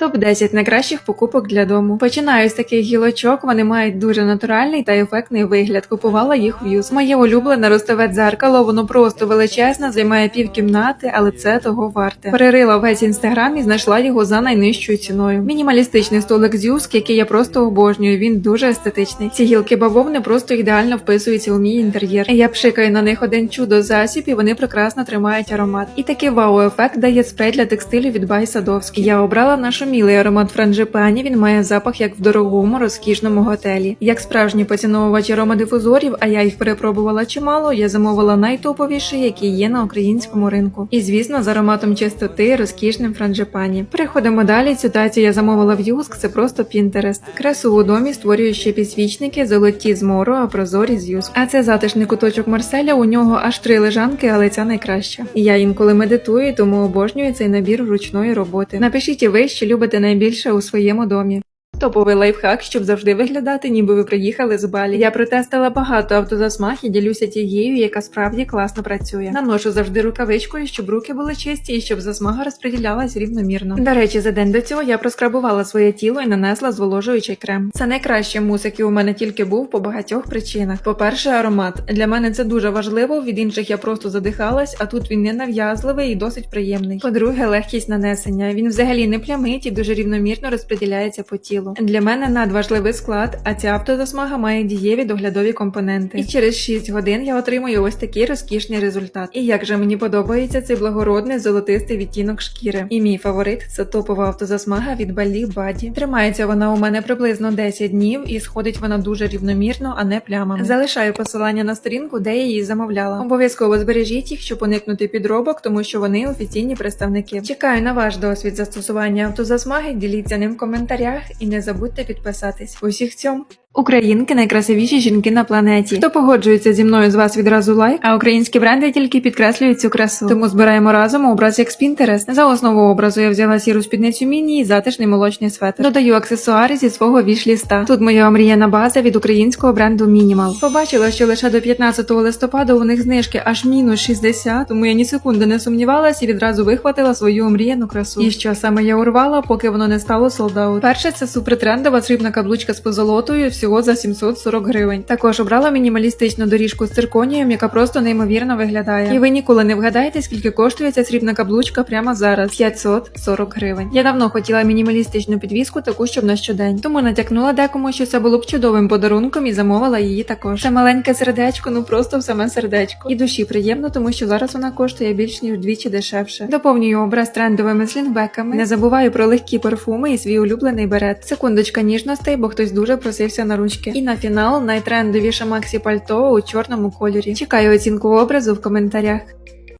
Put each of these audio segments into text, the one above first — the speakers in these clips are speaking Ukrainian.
Топ 10 найкращих покупок для дому. Починаю з таких гілочок. Вони мають дуже натуральний та ефектний вигляд. Купувала їх в юз. Моє улюблене ростове дзеркало. Воно просто величезне, займає пів кімнати, але це того варте. Перерила весь інстаграм і знайшла його за найнижчою ціною. Мінімалістичний столик з юск, який я просто обожнюю. Він дуже естетичний. Ці гілки бавовни просто ідеально вписуються у мій інтер'єр. Я пшикаю на них один чудо засіб, і вони прекрасно тримають аромат. І такий вау-ефект дає спрей для текстилю від Бай Садовський. Я обрала нашумілий аромат франжипані. Він має запах як в дорогому, розкішному готелі. Як справжній поціновувач аромадифузорів, а я їх перепробувала чимало. Я замовила найтоповіший, який є на українському ринку. І звісно, з ароматом чистоти, розкішним франжипані. Переходимо далі. Цю тацію я замовила в Юск. Це просто Пінтерест. Красу у домі створюють ще підсвічники, золоті з мору, а прозорі з Юск. А це затишний куточок Марселя. У нього аж три лежанки, але ця найкраща. Я інколи медитую, тому обожнюю цей набір ручної роботи. Напишіть і ви, що любите найбільше у своєму домі. Топовий лайфхак, щоб завжди виглядати, ніби ви приїхали з Балі. Я протестила багато автозасмаг і ділюся тією, яка справді класно працює. Наношу завжди рукавичкою, щоб руки були чисті і щоб засмага розподілялась рівномірно. До речі, за день до цього я проскрабувала своє тіло і нанесла зволожуючий крем. Це найкращий мус, який у мене тільки був по багатьох причинах. По-перше, аромат для мене це дуже важливо. Від інших я просто задихалась, а тут він не нав'язливий і досить приємний. По-друге, легкість нанесення. Він взагалі не плямить і дуже рівномірно розподіляється по тілу. Для мене надважливий склад, а ця автозасмага має дієві доглядові компоненти. І через 6 годин я отримую ось такий розкішний результат. І як же мені подобається цей благородний золотистий відтінок шкіри. І мій фаворит це топова автозасмага від Балі Баді. Тримається вона у мене приблизно 10 днів і сходить вона дуже рівномірно, а не плямами. Залишаю посилання на сторінку, де я її замовляла. Обов'язково збережіть їх, щоб уникнути підробок, тому що вони офіційні представники. Чекаю на ваш досвід застосування автозасмаги. Діліться ним в коментарях і не забудьте підписатись. Усіх цьом. Українки найкрасивіші жінки на планеті. Хто погоджується зі мною з вас відразу лайк, а українські бренди тільки підкреслюють цю красу. Тому збираємо разом образ як з Pinterest. За основу образу я взяла сіру спідницю міні і затишний молочний светр. Додаю аксесуари зі свого віш-ліста. Тут моя омріяна база від українського бренду Minimal. Побачила, що лише до 15 листопада у них знижки аж мінус 60, тому я ні секунди не сумнівалась і відразу вихватила свою омріяну красу. І що саме я урвала, поки воно не стало солдаут. Перше це супертрендова срібна каблучка з позолотою всього за 740 гривень. Також обрала мінімалістичну доріжку з цирконієм, яка просто неймовірно виглядає. І ви ніколи не вгадаєте, скільки коштує ця срібна каблучка прямо зараз 540 гривень. Я давно хотіла мінімалістичну підвіску, таку щоб на щодень. Тому натякнула декому, що це було б чудовим подарунком і замовила її також. Це маленьке сердечко, ну просто в саме сердечко. І душі приємно, тому що зараз вона коштує більш ніж вдвічі дешевше. Доповнюю образ трендовими слінбеками. Не забуваю про легкі парфуми і свій улюблений берет. Секундочка ніжностей, бо хтось дуже просився на ручки. І на фінал найтрендовіше Максі пальто у чорному кольорі. Чекаю оцінку образу в коментарях.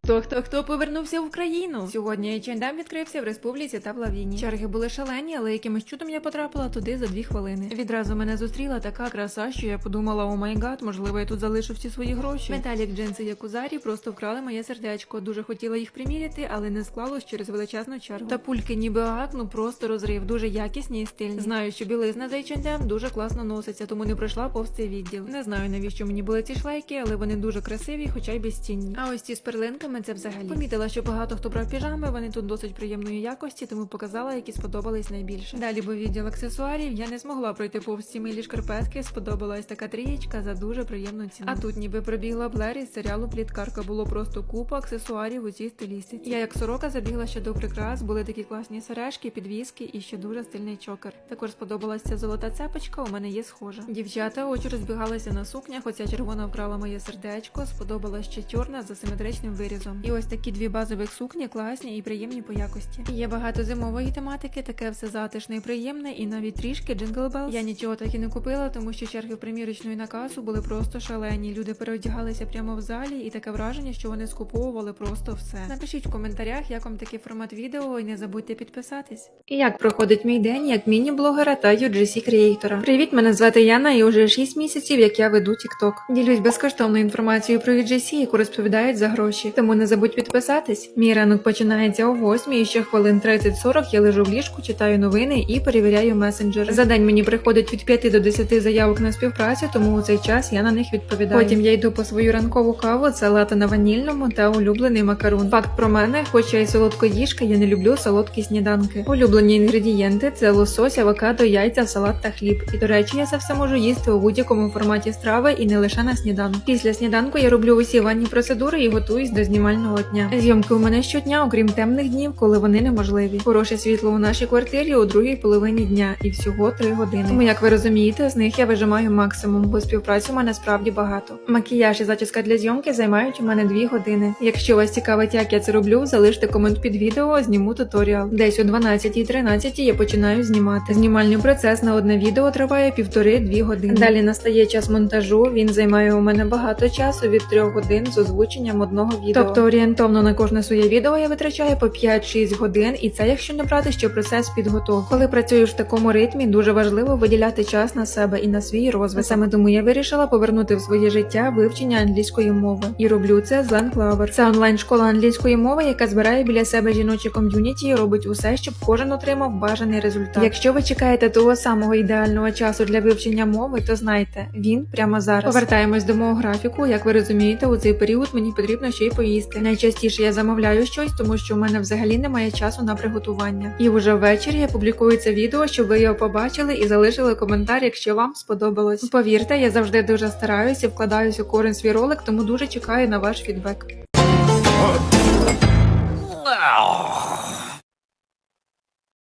Хто хто хто повернувся в Україну? Сьогодні H&M відкрився в республіці та в Лавіні. Черги були шалені, але якимось чудом я потрапила туди за дві хвилини. Відразу мене зустріла така краса, що я подумала, о май гад, можливо, я тут залишу всі свої гроші. Металік джинси Якузарі просто вкрали моє сердечко. Дуже хотіла їх приміряти, але не склалось через величезну чергу. Та пульки ніби ак, ну просто розрив, дуже якісні і стильні. Знаю, що білизна з H&M дуже класно носиться, тому не пройшла повз цей відділ. Не знаю навіщо мені були ці шлейки, але вони дуже красиві, хоча й безцінні. А ось ці з перлинками це взагалі. Помітила, що багато хто брав піжами, вони тут досить приємної якості, тому показала, які сподобались найбільше. Далі був відділ аксесуарів. Я не змогла пройти повз ці милі шкарпетки. Сподобалась така трієчка за дуже приємну ціну. А тут ніби пробігла Блер із серіалу Пліткарка. Було просто купа аксесуарів у цій стилістиці. Я як сорока забігла ще до прикрас, були такі класні сережки, підвіски і ще дуже стильний чокер. Також сподобалася ця золота цепочка. У мене є схожа. Дівчата очі розбігалися на сукнях. Оця червона вкрала моє сердечко. Сподобалась ще чорна з асиметричним вирізом. І ось такі дві базових сукні класні і приємні по якості. Є багато зимової тематики, таке все затишне і приємне, і навіть трішки Bells. Я нічого так і не купила, тому що черги в примірочну на касу були просто шалені. Люди переодягалися прямо в залі, і таке враження, що вони скуповували просто все. Напишіть в коментарях, як вам такий формат відео, і не забудьте підписатись. І як проходить мій день як міні-блогера та UGC креатора. Привіт, мене звати Яна, і уже 6 місяців, як я веду TikTok. Ділюсь безкоштовною інформацією про UGC, яку розповідають за гроші. Тому Тому не забудь підписатись. Мій ранок починається о 8 і ще хвилин 30-40 я лежу в ліжку, читаю новини і перевіряю месенджери. За день мені приходить від 5 до 10 заявок на співпрацю, тому у цей час я на них відповідаю. Потім я йду по свою ранкову каву, це лата на ванільному та улюблений макарон. Факт про мене, хоч я і солодкоїжка, я не люблю солодкі сніданки. Улюблені інгредієнти це лосось, авокадо, яйця, салат та хліб. І до речі, я це все можу їсти у будь-якому форматі страви і не лише на сніданок. Після сніданку я роблю усі ванні процедури і готуюсь до знімального дня. Зйомки у мене щодня, окрім темних днів, коли вони неможливі. Хороше світло у нашій квартирі у другій половині дня і всього три години. Тому, як ви розумієте, з них я вижимаю максимум, бо співпраці у мене справді багато. Макіяж і зачіска для зйомки займають у мене дві години. Якщо вас цікавить, як я це роблю, залиште комент під відео, зніму туторіал. Десь о 12.13 я починаю знімати. Знімальний процес на одне відео триває півтори-дві години. Далі настає час монтажу. Він займає у мене багато часу від 3 годин з озвученням одного відео. Тобто орієнтовно на кожне своє відео я витрачаю по 5-6 годин, і це якщо не брати ще процес підготовки. Коли працюєш в такому ритмі, дуже важливо виділяти час на себе і на свій розвиток. Саме тому я вирішила повернути в своє життя вивчення англійської мови і роблю це з Len Це онлайн школа англійської мови, яка збирає біля себе жіночі ком'юніті і робить усе, щоб кожен отримав бажаний результат. Якщо ви чекаєте того самого ідеального часу для вивчення мови, то знайте, він прямо зараз. Повертаємось до мого графіку. Як ви розумієте, у цей період мені потрібно ще й поїсти. Найчастіше я замовляю щось, тому що у мене взагалі немає часу на приготування. І вже ввечері я публікую це відео, щоб ви його побачили і залишили коментар, якщо вам сподобалось. Повірте, я завжди дуже стараюся і вкладаюся у кожен свій ролик, тому дуже чекаю на ваш фідбек.